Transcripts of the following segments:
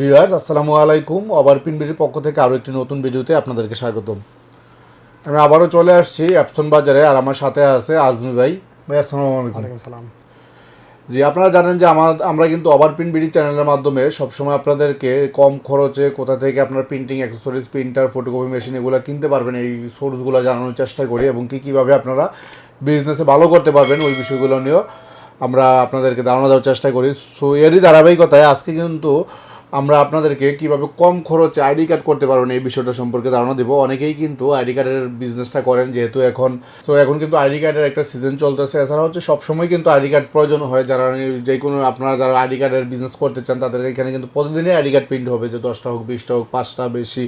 Viewers আসসালামু আলাইকুম। Over বিডির পক্ষ থেকে আরও একটি নতুন ভিডিওতে আপনাদেরকে স্বাগতম। আমি আবারও চলে আসছি অ্যাপসন বাজারে আর আমার সাথে আছে আজমি ভাই। ভাই আসসালামু আলাইকুম। সালাম। জি আপনারা জানেন যে আমার আমরা কিন্তু ওভার প্রিন্ট বিডি চ্যানেলের মাধ্যমে সবসময় আপনাদেরকে কম খরচে কোথা থেকে আপনার printing accessories printer photocopy machine এগুলো কিনতে পারবেন এই সোর্সগুলো জানানোর চেষ্টা করি এবং কী কীভাবে আপনারা বিজনেসে ভালো করতে পারবেন ওই বিষয়গুলো নিয়েও আমরা আপনাদেরকে ধারণা দেওয়ার চেষ্টা করি। সো এরই ধারাবাহিকতায় আজকে কিন্তু আমরা আপনাদেরকে কীভাবে কম খরচে আইডি কার্ড করতে পারবেন এই বিষয়টা সম্পর্কে ধারণা দেবো। অনেকেই কিন্তু আইডি কার্ডের বিজনেসটা করেন যেহেতু এখন, তো এখন কিন্তু আইডি কার্ডের একটা সিজন চলতেছে। এছাড়া হচ্ছে সবসময় কিন্তু আইডি কার্ড প্রয়োজন হয়। যারা যে কোনো আপনারা যারা আইডি কার্ডের বিজনেস করতে চান তাদের এখানে কিন্তু প্রতিদিনই আইডি কার্ড প্রিন্ট হবে। যে দশটা হোক, বিশটা হোক, পাঁচটা, বেশি।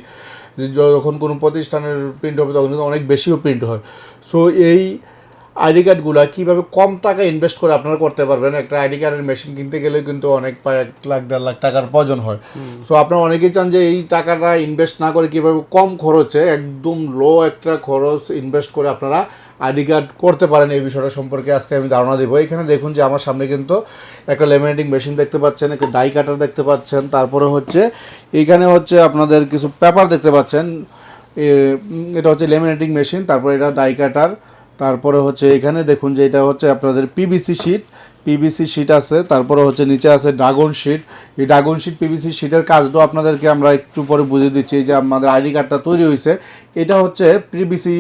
যখন কোনো প্রতিষ্ঠানের প্রিন্ট হবে, তখন কিন্তু অনেক বেশিও প্রিন্ট হয়। সো এই আইডি কার্ডগুলো কীভাবে কম টাকা ইনভেস্ট করে আপনারা করতে পারবেন? একটা আইডি কার্ডের মেশিন কিনতে গেলে কিন্তু অনেক এক লাখ দেড় লাখ টাকার প্রয়োজন হয়। সো আপনারা অনেকেই চান যে এই টাকাটা ইনভেস্ট না করে কীভাবে কম খরচে একদম লো একটা খরচ ইনভেস্ট করে আপনারা আইডি কার্ড করতে পারেন এই বিষয়টা সম্পর্কে আজকে আমি ধারণা দেবো। এখানে দেখুন যে আমার সামনে কিন্তু একটা লেমিনেটিং মেশিন দেখতে পাচ্ছেন একটা ডাই কাটার দেখতে পাচ্ছেন তারপরে হচ্ছে এখানে হচ্ছে আপনাদের কিছু পেপার দেখতে পাচ্ছেন। এটা হচ্ছে লেমিনেটিং মেশিন তারপরে এটা ডাই কাটার তারপরে হচ্ছে এখানে দেখুন যে এটা হচ্ছে আপনাদের পিভিসি শিট পিভিসি শিট আছে, তারপরে হচ্ছে নিচে আছে ড্রাগন শিট এই ড্রাগন শিট পিভিসি শিটের কাজটাও আপনাদেরকে আমরা একটু পরে বুঝিয়ে দিচ্ছি যে আমাদের আইডি কার্ডটা তৈরি হয়েছে। এটা হচ্ছে পিভিসি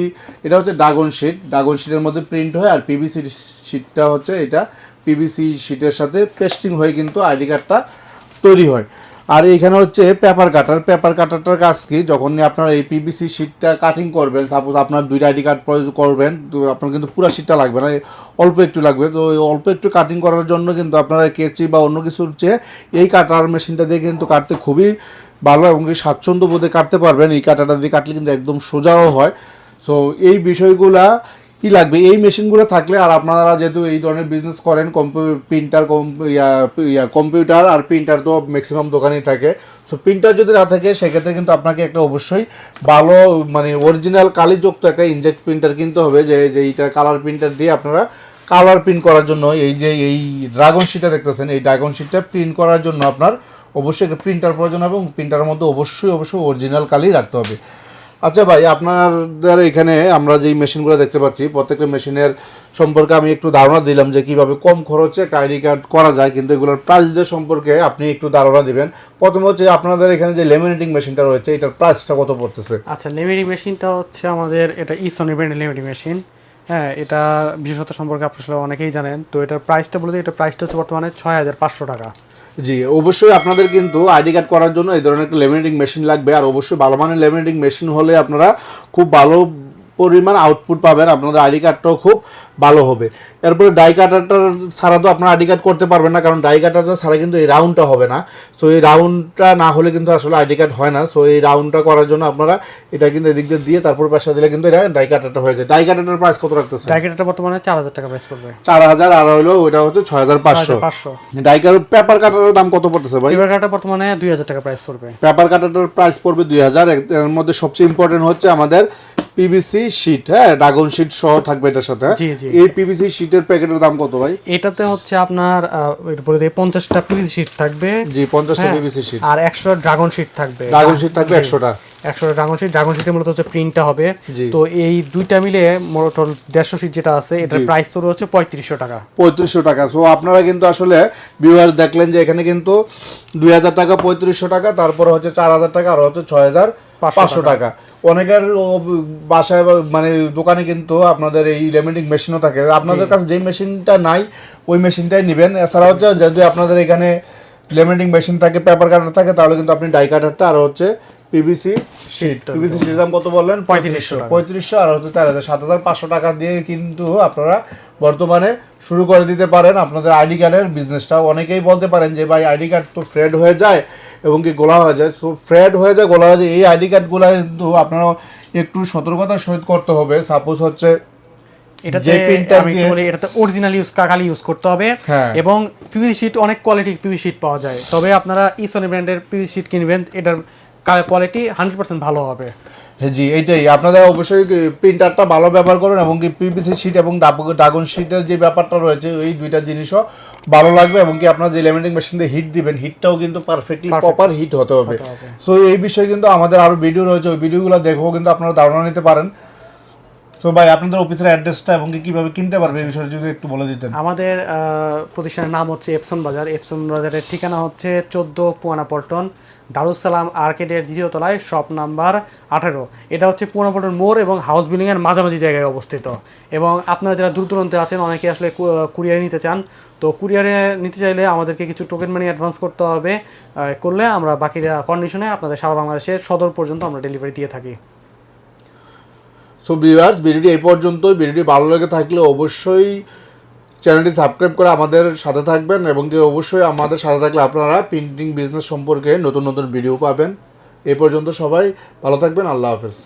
এটা হচ্ছে ড্রাগন শিট ড্রাগন শিটের মধ্যে প্রিন্ট হয় আর পিভিসি শিটটা হচ্ছে এটা পিভিসি শিটের সাথে পেস্টিং হয়ে কিন্তু আইডি কার্ডটা তৈরি হয়। আর এইখানে হচ্ছে পেপার কাটার পেপার কাটারটার কাজ কি? যখন আপনার এই পিভিসি শিটটা কাটিং করবেন সাপোজ আপনার দুইটা আইডি কার্ড প্রয়োজন করবেন, তো আপনার কিন্তু পুরো শিটটা লাগবে না, অল্প একটু লাগবে। তো অল্প একটু কাটিং করার জন্য কিন্তু আপনারা কেচি বা অন্য কিছুর চেয়ে এই কাটার মেশিনটা দিয়ে কিন্তু কাটতে খুবই ভালো এবং কি স্বাচ্ছন্দ্য বোধে কাটতে পারবেন। এই কাটাটা দিয়ে কাটলে কিন্তু একদম সোজাও হয়। সো এই বিষয়গুলা কি লাগবে? এই মেশিনগুলো থাকলে আর আপনারা যেহেতু এই ধরনের বিজনেস করেন প্রিন্টার কম্পিউটার আর প্রিন্টার তো ম্যাক্সিমাম দোকানেই থাকে। সো প্রিন্টার যদি না থাকে, সেক্ষেত্রে কিন্তু আপনাকে একটা অবশ্যই ভালো মানে অরিজিনাল কালিযুক্ত একটা ইনজেক্ট প্রিন্টার কিনতে হবে, যে এইটা কালার প্রিন্টার দিয়ে আপনারা কালার প্রিন্ট করার জন্য, এই যে, এই ড্রাগন শিটটা দেখতেছেন, এই ড্রাগন শিটটা প্রিন্ট করার জন্য আপনার অবশ্যই একটা প্রিন্টার প্রয়োজন হবে এবং প্রিন্টারের মধ্যে অবশ্যই অবশ্যই অরিজিনাল কালি রাখতে হবে। আচ্ছা ভাই, আপনাদের এখানে আমরা যেই মেশিনগুলো দেখতে পাচ্ছি, প্রত্যেকটা মেশিনের সম্পর্কে আমি একটু ধারণা দিলাম যে কীভাবে কম খরচে একটা আইডি কার্ড করা যায়, কিন্তু এগুলোর প্রাইসটা সম্পর্কে আপনি একটু ধারণা দিবেন। প্রথমে হচ্ছে আপনাদের এখানে যে লেমিনেটিং মেশিনটা রয়েছে, এটার প্রাইসটা কত পড়তেছে? আচ্ছা লেমিনি মেশিনটা হচ্ছে আমাদের, এটা ইসনি ব্র্যান্ডের লেমিনি মেশিন হ্যাঁ এটা বিশেষত সম্পর্কে আপনার অনেকেই জানেন। তো এটার প্রাইসটা বলে দিই, এটা প্রাইসটা হচ্ছে বর্তমানে ছয় হাজার পাঁচশো টাকা। জি, অবশ্যই আপনাদের কিন্তু আইডি কার্ড করার জন্য এই ধরনের একটা লেমিনেটিং মেশিন লাগবে। আর অবশ্যই ভালো মানের লেমিনেটিং মেশিন হলে আপনারা খুব ভালো পরিমাণ আউটপুট পাবেন। আপনাদের আইডি কার্ডটাও খুব ভালো হবে। এরপরে ডাই কাটারটার ছাড়া তো আপনার আইডি কার্ড করতে পারবেন না কারণ ডাই কাটারটা ছাড়া কিন্তু এই রাউন্ডটা হবে না। সো এই রাউন্ডটা না হলে কিন্তু আসলে আইডি কার্ড হয় না। সো এই রাউন্ডটা করার জন্য আপনারা এটা কিন্তু এদিক দিয়ে দিয়ে তারপর পাশে দিলে কিন্তু এটা ডাই কাটারটা হয়ে যায়। ডাই কাটারটার প্রাইস কত রাখতেছে জায়গাটা বর্তমানে চার হাজার টাকা প্রাইস পড়বে। চার হাজার আর হলো ওটা হচ্ছে ছয় হাজার পাঁচশো। পাঁচশো। ডাইকার পেপার কাটারের দাম কত পড়তেছে ভাই? এবার কাটা বর্তমানে দুই হাজার টাকা প্রাইস পড়বে। পেপার কাটারটার প্রাইস পড়বে দুই হাজার। এর মধ্যে সবচেয়ে ইম্পর্টেন্ট হচ্ছে আমাদের পিভিসি শিট হ্যাঁ? ড্রাগন শিট সহ থাকবে এটার সাথে। এই পিভিসি শিটের প্যাকেটের দাম কত ভাই? এটাতে হচ্ছে আপনার বলে দিই পঞ্চাশটা পিভিসি শিট থাকবে। জি পঞ্চাশটা হ্যাঁ, পিভিসি শিট আর একশো ড্রাগন শিট থাকবে। ড্রাগন শিট থাকবে একশোটা। একশো ড্রাগন শিট ড্রাগন শিটের মূলত হচ্ছে প্রিন্টটা হবে। তো এই দুইটা মিলে মোট দেড়শো শিট যেটা আছে এটার প্রাইস পড়বে হচ্ছে পঁয়ত্রিশশো টাকা। পঁয়ত্রিশশো টাকা। সো আপনারা কিন্তু আসলে ভিউয়ার দেখলেন যে এখানে কিন্তু দুই হাজার টাকা পঁয়ত্রিশশো টাকা তারপরে হচ্ছে চার হাজার টাকা আর হচ্ছে ছয় হাজার পাঁচশো টাকা। অনেকের বাসায় মানে দোকানে কিন্তু আপনাদের এই লেমিনেটিং মেশিনও থাকে। আপনাদের কাছে যেই মেশিনটা নাই ওই মেশিনটাই নেবেন। এছাড়া হচ্ছে যদি আপনাদের এখানে লেমিনেটিং মেশিন থাকে পেপার কাটার থাকে তাহলে কিন্তু আপনি ডাই কাটারটা আর হচ্ছে পিভিসি শিট পিভিসি শিটের দাম কত বললেন? পঁয়ত্রিশশো পঁয়ত্রিশশো আর হচ্ছে চার হাজার। সাত হাজার পাঁচশো টাকা দিয়ে কিন্তু আপনারা বর্তমানে শুরু করে দিতে পারেন আপনাদের আইডি কার্ডের বিজনেসটা অনেকেই বলতে পারেন যে ভাই আইডি কার্ড তো ফ্রেড হয়ে যায় এবং কি গোলা হয়ে যায়। সো ফ্রেড হয়ে যায় গোলা হয়ে যায় এই আইডি কার্ডগুলো কিন্তু আপনারা একটু সতর্কতার সহিত করতে হবে। সাপোজ হচ্ছে এটাতে আমি বলি এটাতে অরিজিনাল ইউজ কালি ইউজ করতে হবে হ্যাঁ। এবং পিভিসি শিট অনেক কোয়ালিটি পিভিসি শিট পাওয়া যায়। তবে আপনারা ইসনি ব্র্যান্ডের পিভিসি শিট কিনবেন এটার কোয়ালিটি হান্ড্রেড পার্সেন্ট ভালো হবে। জি এইটাই। আপনারা অবশ্যই প্রিন্টারটা ভালো ব্যবহার করুন এবং কি পিভিসি শিট এবং ড্রাগন শিটের যে ব্যাপারটা রয়েছে এই দুইটা জিনিসও ভালো লাগবে এবং কি আপনার যে লেমিনেটিং মেশিন দিয়ে হিট দিবেন হিটটাও কিন্তু পারফেক্টলি প্রপার হিট হতে হবে। হতে হবে। সো এই বিষয়ে কিন্তু আমাদের আরও ভিডিও রয়েছে। ওই ভিডিওগুলো দেখেও কিন্তু আপনারা ধারণা নিতে পারেন। সো ভাই, আপনাদের অফিসের অ্যাড্রেসটা এবং কীভাবে কিনতে পারবে এই বিষয়ে যদি একটু বলে দিতেন। আমাদের প্রতিষ্ঠানের নাম হচ্ছে এপসন বাজার এপসন বাজারের ঠিকানা হচ্ছে চোদ্দ পুয়ানা পল্টন দারুসালাম আর্কেডের দ্বিতীয় তলায়, শপ নাম্বার আঠারো। এটা হচ্ছে পুয়ানা পল্টন মোড় এবং হাউস বিল্ডিংয়ের মাঝামাঝি জায়গায় অবস্থিত। এবং আপনারা যারা দূর দূরান্তে আছেন, অনেকে আসলে কুরিয়ারে নিতে চান। তো কুরিয়ারে নিতে চাইলে আমাদেরকে কিছু টোকেন মানি অ্যাডভান্স করতে হবে করলে আমরা বাকি কন্ডিশনে আপনাদের সারা বাংলাদেশের সদর পর্যন্ত আমরা ডেলিভারি দিয়ে থাকি। সো ভিউয়ার্স ভিডিওটি এই পর্যন্তই। ভিডিওটি ভালো লেগে থাকলে অবশ্যই চ্যানেলটি সাবস্ক্রাইব করে আমাদের সাথে থাকবেন এবং কি অবশ্যই আমাদের সাথে থাকলে আপনারা প্রিন্টিং বিজনেস সম্পর্কে নতুন নতুন ভিডিও পাবেন। এ পর্যন্ত সবাই ভালো থাকবেন। আল্লাহ হাফেজ।